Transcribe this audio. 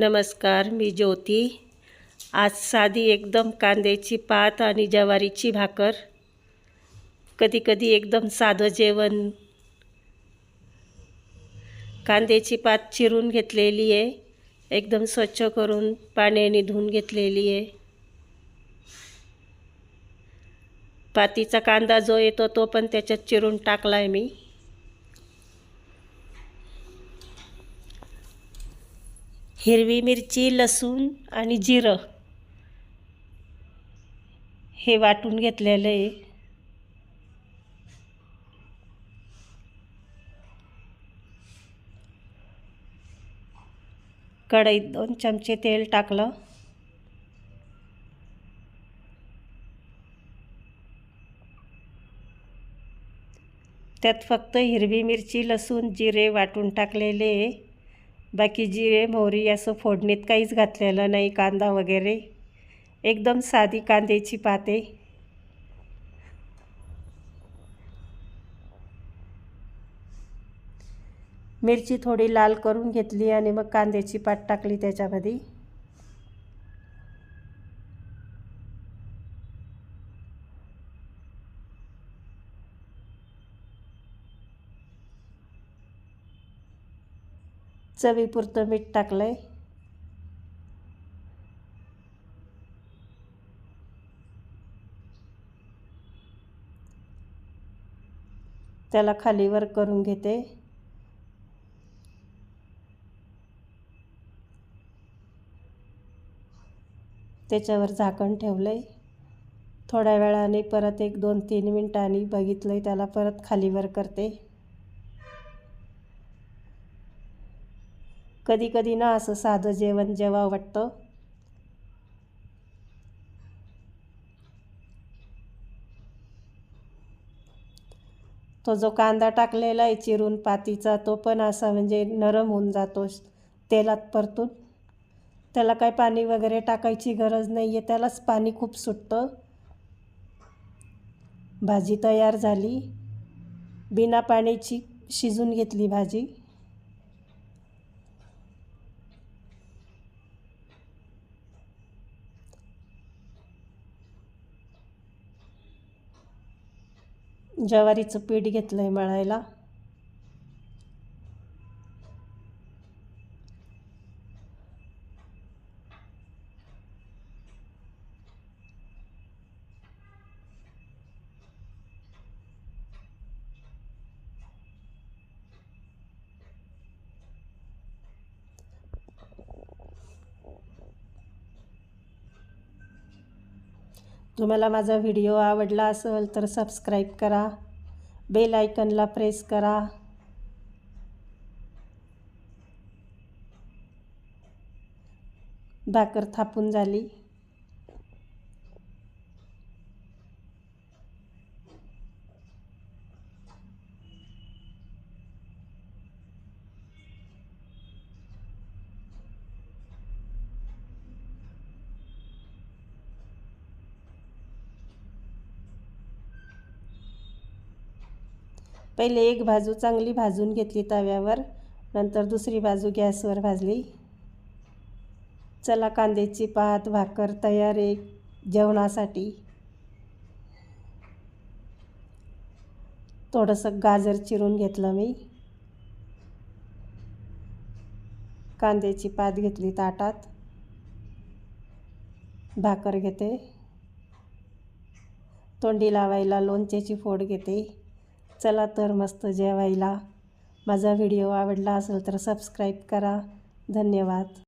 नमस्कार मी ज्योती. आज साधी एकदम कांद्याची पात आणि ज्वारीची भाकर. कधीकधी एकदम साधं जेवण. कांद्याची पात चिरून घेतलेली आहे. एकदम स्वच्छ करून पाण्याने धुवून घेतलेली आहे. पातीचा कांदा जो येतो तो पण त्याच्यात चिरून टाकला आहे मी. हिरवी मिरची लसूण आणि जिरं. हे वाटून घेतलेलं आहे. कढईत दोन चमचे तेल टाकलं. त्यात फक्त हिरवी मिरची लसूण जिरे वाटून टाकलेले आहे. बाकी जिरे मोहरी असं फोडणीत काहीच घातलेलं नाही कांदा वगैरे. एकदम साधी कांद्याची पाते. मिरची थोडी लाल करून घेतली आणि मग कांद्याची पात टाकली त्याच्यामध्ये. चवीपुरतं मीठ टाकलं आहे त्याला खालीवर करून घेते. त्याच्यावर झाकण ठेवलं आहे थोड्या वेळाने परत एक दोन तीन मिनटांनी बघितलं आहे त्याला परत खालीवर करते. कधी कधी ना असं साधं जेवण जेव्हा वाटतं तो जो कांदा टाकलेला आहे चिरून पातीचा तो पण असा म्हणजे नरम होऊन जातो तेलात परतून. त्याला काय पाणी वगैरे टाकायची गरज नाही आहे त्यालाच पाणी खूप सुटतं. भाजी तयार झाली. बिना पाण्याची शिजून घेतली भाजी. ज्वारीचं पीठ घेतलं आहे मळायला. तुम्हाला माझा व्हिडिओ आवडला असेल तर सबस्क्राईब करा. बेल आयकनला प्रेस करा. भाकर थापून झाली. पहिले एक बाजू चांगली भाजून घेतली तव्यावर नंतर दुसरी बाजू गॅसवर भाजली. चला कांद्याची पात भाकर तयार आहे जेवणासाठी. थोडंसं गाजर चिरून घेतलं मी. कांद्याची पात घेतली ताटात. भाकर घेते. तोंडी लावायला लोणच्याची फोड घेते. चला तर मस्त जेवायला. माझा व्हिडिओ आवडला असेल तर सबस्क्राईब करा. धन्यवाद.